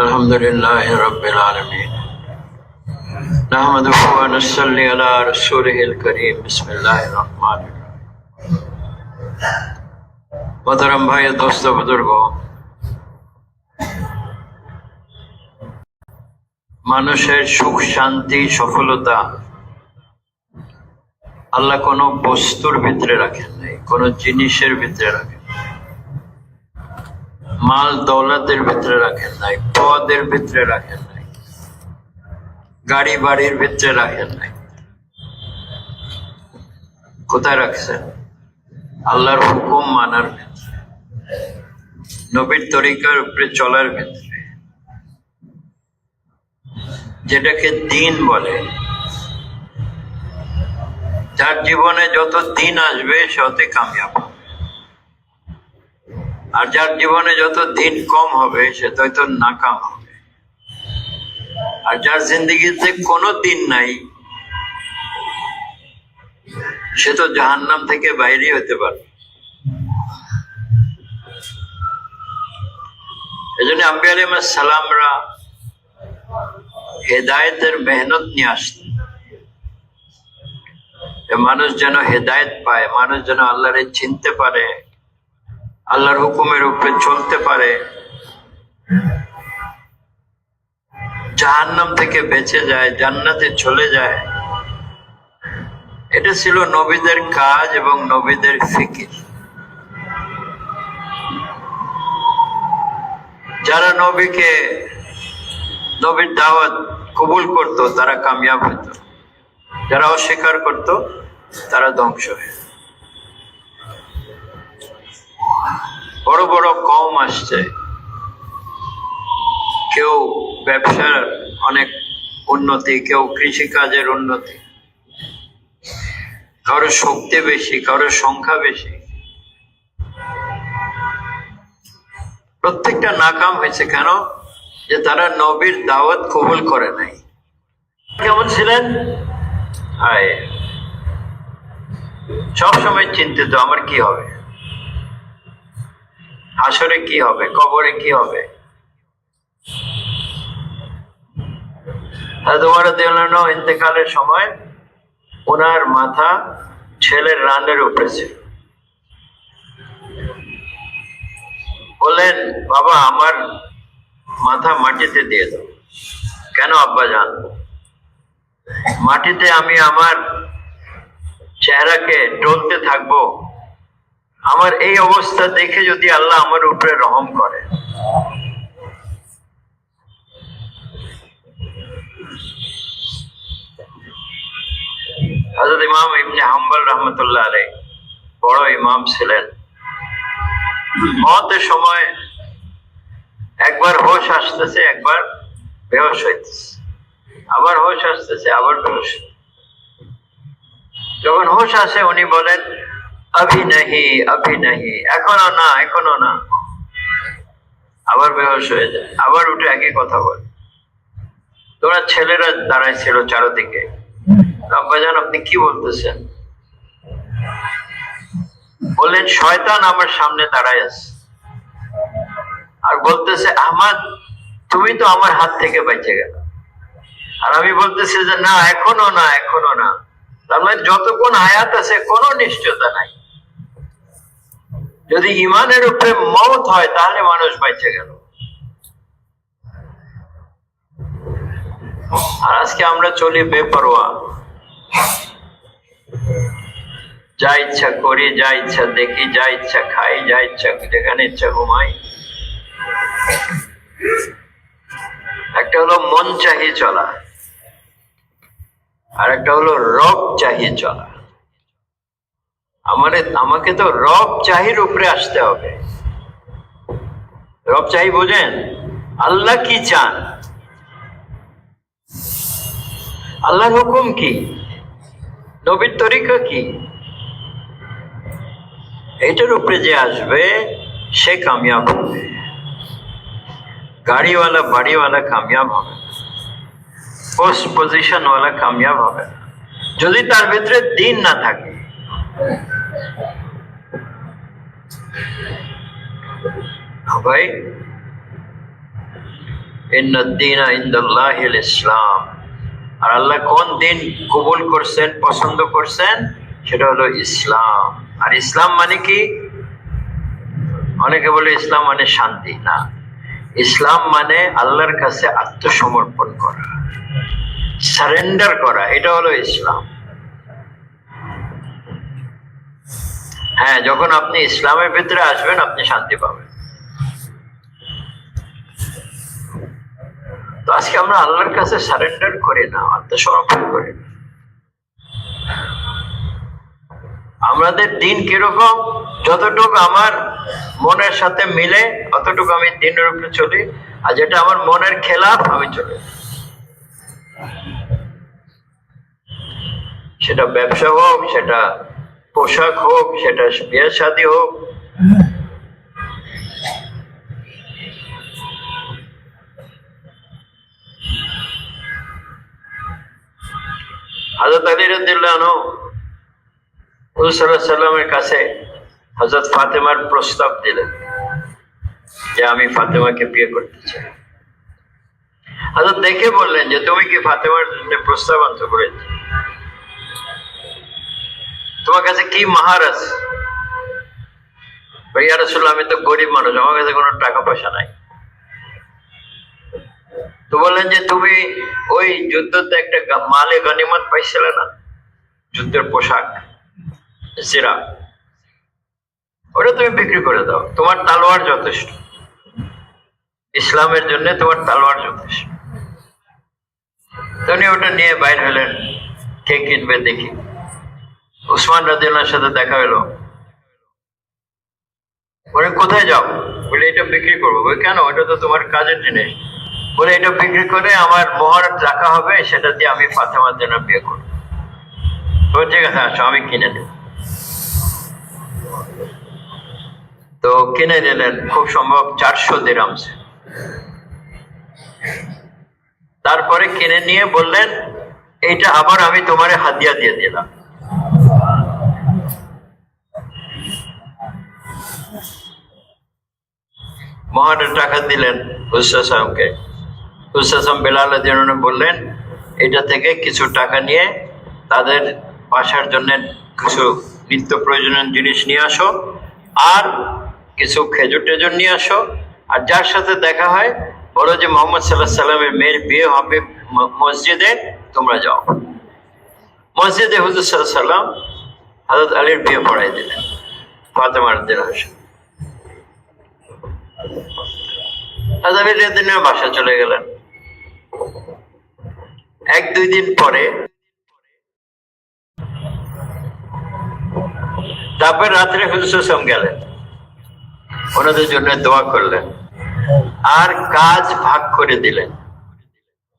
الحمد لله رب العالمين نحمده ونصلي على رسوله الكريم بسم الله الرحمن الرحيم মোহতরম ভাই দোস্ত বুজুর্গ মানুষের সুখ শান্তি সফলতা আল্লাহ কোনো বস্তুর ভিতরে রাখেন নাই কোনো জিনিসের ভিতরে রাখেন নাই। মাল দৌলতের ভিতরে রাখেন নাই, পদের ভিতরে রাখেন নাই, গাড়ি বাড়ির ভিতরে রাখেন নাই। কোথায় রাখছেন? আল্লাহর হুকুম মানার ভিতরে, নবীর তরিকার উপরে চলার ভিতরে। যেটাকে দিন বলে, যার জীবনে যত দিন আসবে সতে কামিয়াব। হবে। আর যার জীবনে যত দিন কম হবে, সে তো হয়তো নাকাম হবে। আর যার জিন্দগিতে কোনো দিন নাই, সে তো জাহান্নাম থেকে বাইরে হতে পারে। এই জন্য আলিম সালামরা হেদায়তের মেহনত নিয়ে আসতেন। মানুষ যেন হেদায়েত পায়, মানুষ যেন আল্লাহরে চিনতে পারে আল্লাহর হুকুমের উপরে চলতে পারে। জাহান্নাম থেকে বেঁচে যায়, জান্নাতে চলে যায়। এটা ছিল নবীদের কাজ এবং নবীদের ফিকির। যারা নবীকে, নবীর দাওয়াত কবুল করত, তারা কামিয়াব হতো। যারা অস্বীকার করত, তারা ধ্বংস হয়ে বড় বড় কম আসছে। কেউ ব্যবসার অনেক উন্নতি, কেউ কৃষিকাজের উন্নতি। কারও শক্তি বেশি, কারও সংখ্যা বেশি। প্রত্যেকটা নাকাম হয়েছে কেন? যে তারা নবীর দাওয়াত কবুল করে নাই। কেমন ছিলেন? সবসময় চিন্তিত, আমার কি হবে? হাসরে কি হবে? কবরে কি হবে? তোমার দেওয়ানো ইন্তেকালের সময় ওনার মাথা ছেলের রানের উপরে ছিল। বললেন, বাবা, আমার মাথা মাটিতে দিয়ে দাও। কেন আব্বা জান? মাটিতে আমি আমার চেহারাকে টলতে থাকব আমার এই অবস্থা দেখে যদি আল্লাহ আমার উপরে রহম করে। হজরত ইমাম ইবনে হাম্বল রহমতুল্লাহ আলাই বড় ইমাম ছিলেন। মতের সময় একবার হোশ আসতেছে, একবার বেহস হইতেছে। আবার হোশ আসতেছে, আবার বেহস যখন হোশ আসে, উনি বলেন আভি নাহি আভি নাহি এখনও না এখনও না। আবার বেহস হয়ে যায়। আবার উঠে একই কথা বলে। তোমরা ছেলেরা দাঁড়ায় ছিল চারদিকে আব্বাজান আপনি কি বলতেছেন? বললেন, শয়তান আমার সামনে দাঁড়ায় আছে। আর বলতেছে, আহমদ, তুমি তো আমার হাত থেকে বেঁচে গেল। আর আমি বলতেছি যে, না, এখনও না এখনও না। তার মানে যতক্ষণ আয়াত আছে, কোনো নিশ্চয়তা নাই। যদি ইমানের উপরে মত হয়, তাহলে মানুষ বেঁচে গেল। আর আজকে আমরা চলি বেপরোয়া। যা ইচ্ছা করি, যা ইচ্ছা দেখি, যা ইচ্ছা খাই, যা ইচ্ছা যেখানে ইচ্ছা ঘুমাই। একটা হলো মন চাহি চলা, আর একটা হলো রব চাহি চলা। আমার, আমাকে তো রব চাহির উপরে আসতে হবে। রব চাহি বোঝেন, আল্লাহ কি চান? আল্লাহর হুকুম কি? নবীর তরিকা কি? এটার উপরে যে আসবে, সে কামিয়াব হবে। গাড়িওয়ালা, বাড়িওয়ালা কামিয়াব হবে পোস্ট পজিশন ওয়ালা কামিয়াব হবে। যদি তার ভিতরে দিন না থাকে ভাই ইসলাম আর আল্লাহ কোন দিন কবুল করছেন পছন্দ করছেন সেটা হলো ইসলাম। আর ইসলাম মানে কি? অনেকে বলে ইসলাম মানে শান্তি। না, ইসলাম মানে আল্লাহর কাছে আত্মসমর্পণ করা, সারেন্ডার করা, এটা হলো ইসলাম। হ্যাঁ যখন আপনি ইসলামের ভিতরে আসবেন, আপনি শান্তি পাবেন। তো আজকে আমরা আল্লাহর কাছে সারেন্ডার করি না, আত্মসমর্পণ করি না। আমাদের দিন কীরকম, যতটুকু আমার মনের সাথে মিলে, অতটুকু আমি দিনের উপরে চলি, আর যেটা আমার মনের খেলাফ আমি চলি। সেটা ব্যবসা হোক, সেটা পোশাক হোক, সেটা বিয়ে শাদী হোক। হাজরত আলী রদুল্লাহ সাল্লামের কাছে হজরত ফাতেমার প্রস্তাব দিলেন যে আমি ফাতেমাকে বিয়ে করতে চাই। হজরত দেখে বললেন যে, তুমি কি ফাতেমার প্রস্তাব করেছ তোমার কাছে কি মাহার আছে ভাইয়া রসুল্লাহ আমি তো গরিব মানুষ, আমার কাছে কোনো টাকা পয়সা নাই। তো বললেন যে, তুমি ওই যুদ্ধতে একটা মালে গনিমত পাইছিলে না? যুদ্ধের পোশাক, সিরা, ওটা তুমি বিক্রি করে দাও, তোমার তালোয়ার যথেষ্ট। ইসলামের জন্য তোমার তালোয়ার যথেষ্ট। তুমি ওটা নিয়ে বাইর হলেন, কে কিনবে দেখি। উসমান রাজিউল্লাহর সাথে দেখা হলো। বলে, কোথায় যাও? বলে, এটা বিক্রি করব। বলে, কেন? এটা তো তোমার কাজের জিনিস। বলে, এটা বিক্রি করে আমার মোহর রাখা হবে, সেটা দিয়ে আমি ফাতেমার জন্য বিয়ে করব। তো ঠিক আছে, আসো, আমি কিনে দেব। তো কিনে নিলেন খুব সম্ভব চারশো দিরামসে তারপরে কিনে নিয়ে বললেন, এইটা আবার আমি তোমার হাদিয়া দিয়ে দিলাম। মহানের টাকা দিলেন হুসামকে হুসাম বেলাল বললেন, এটা থেকে কিছু টাকা নিয়ে তাদের বাসার জন্য কিছু নিত্য প্রয়োজনীয় জিনিস নিয়ে আসো, আর কিছু খেজুর টেজুর নিয়ে আসো। আর যার সাথে দেখা হয়, বলো যে মোহাম্মদ সাল্লাহ সাল্লামের মেয়ের বিয়ে হবে মসজিদে, তোমরা যাও। মসজিদে হুজুর সাল্লাহ সাল্লাম হাজরত আলীর বিয়ে পড়াই দিলেন ফাতেমার দিন হাসান আজামির চলে গেলেন। এক দুই দিন পরে তারপর রাত্রে হুজুর গেলেন। ওনাদের জন্য দোয়া করলেন। আর কাজ ভাগ করে দিলেন।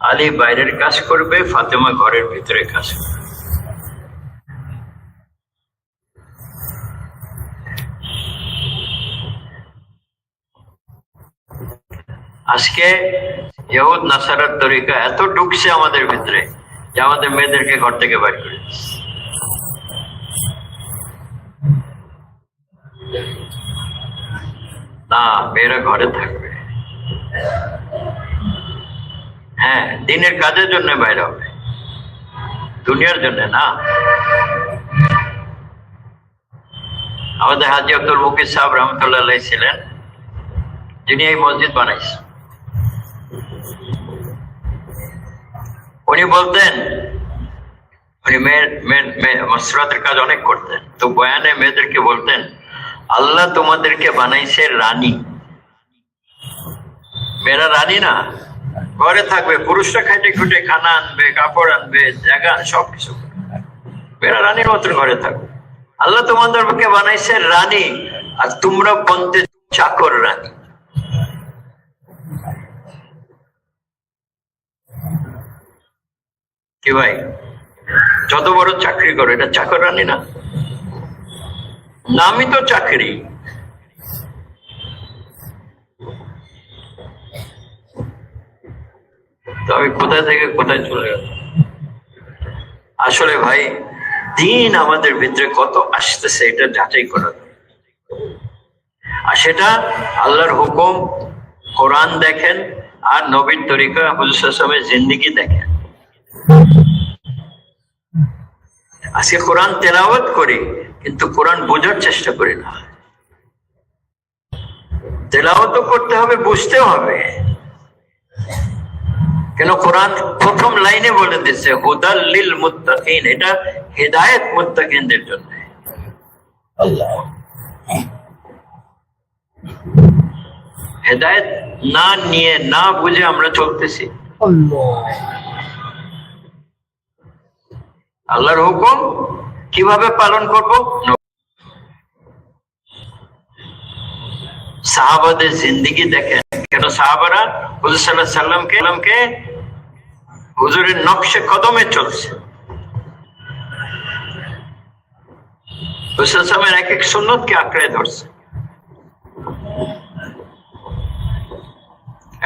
আলী বাইরের কাজ করবে, ফাতেমা ঘরের ভিতরে কাজ করবে। আজকে ইহুদ নাসারার তরিকা এত ঢুকছে আমাদের ভিতরে যে আমাদের মেয়েদেরকে ঘর থেকে বাইর করে না, মেয়েরা ঘরে থাকবে। হ্যাঁ দিনের কাজের জন্য বাইরে হবে। দুনিয়ার জন্য না। আমাদের হাজি আব্দুল মুকির সাহেব রহমতুল্লাহ ছিলেন, যিনি এই মসজিদ বানাইছেন। উনি বলতেন, উনি মেয়ের কাজ অনেক করতেন। তো বয়ানে মেয়েদেরকে বলতেন, আল্লাহ তোমাদেরকে বানাইছে রানী। মেয়েরা রানী না, ঘরে থাকবে, পুরুষরা খাইটে খুঁটে, খানা আনবে, কাপড় আনবে, জায়গা সব কিছু মেয়েরা রানীর মতন ঘরে থাকবে আল্লাহ তোমাদেরকে বানাইছে রানী, আর তোমরা বলতে চাকর রানী। কি ভাই? যত বড় চাকরি করো, এটা চাকর রানী না? নামই তো চাকরি। আমি কোথায় থেকে কোথায় চলে গেল আসলে ভাই, দিন আমাদের ভিতরে কত আসতেছে, এটা যাচাই করা আর সেটা আল্লাহর হুকুম, কোরআন দেখেন, আর নবীর তরিকা হুজুরের জিন্দিগি দেখেন। আজকে কোরআন তেলাওয়াত করি কিন্তু কোরআন বোঝার চেষ্টা করি না। তেলাওয়াতও করতে হবে বুঝতে হবে। কেন কোরআন প্রথম লাইনে বলে দিচ্ছে হুদাল লিল মুত্তাকিন এটা হেদায়েত মুত্তাকিনদের জন্য। আল্লাহ। হেদায়েত না নিয়ে না বুঝে আমরা চলতেছি। আল্লাহ। আল্লাহর হুকুম কীভাবে পালন করব? সাহাবাদের জিন্দিগি দেখেন। কেন সাহাবারা হুজুর সাল্লাহ সাল্লামকে সাল্লামকে হুজুরের নকশে কদমে চলছে। হুজুর সাল্লামের এক এক সুন্নতকে আঁকড়ে ধরছে।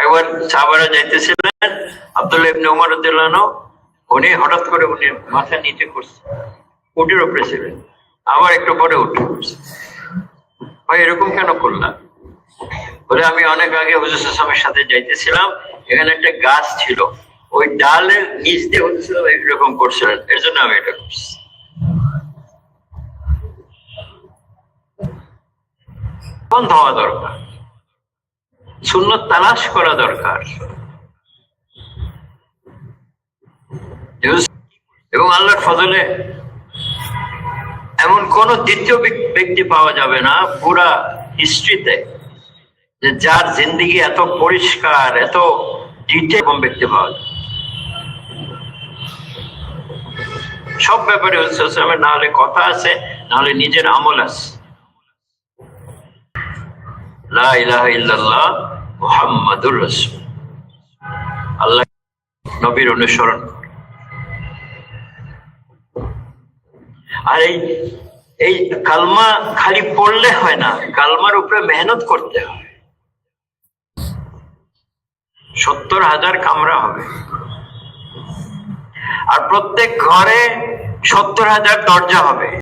একবার সাহাবারা যাইতেছিলেন, আব্দুল্লাহ ইবনে উমর উনি হঠাৎ করে উনি মাথা নিচে করছে। উটের উপরে ছিলেন আবার একটু পরে উঠে। ভাই, এরকম কেন করলাম বলে, আমি অনেক আগে হুজুর সালামের সাথে যাইতেছিলাম। এখানে একটা গাছ ছিল। ওই ডালের নিচ দিয়ে হুজুর সালাম এরকম করছিলেন। এর জন্য আমি এটা করছি। বন্ধ হওয়া দরকার। শূন্য তালাশ করা দরকার। এবং আল্লাহর ফজলে এমন কোন দ্বিতীয় ব্যক্তি পাওয়া যাবে না পুরা হিস্ট্রিতে যে যার জিন্দিগি এত পরিষ্কার, এত ডিটেল ব্যক্তি পাওয়া যায় সব ব্যাপারে হোসেন না হলে কথা আছে, না হলে নিজের আমল আছে। আল্লাহ নবীর অনুসরণ। আর এই এই কালমা খালি পড়লে হয় না, কালমার উপরে মেহনত করতে হয়। সত্তর হাজার কামরা হবে। আর প্রত্যেক ঘরে সত্তর হাজার দরজা হবে।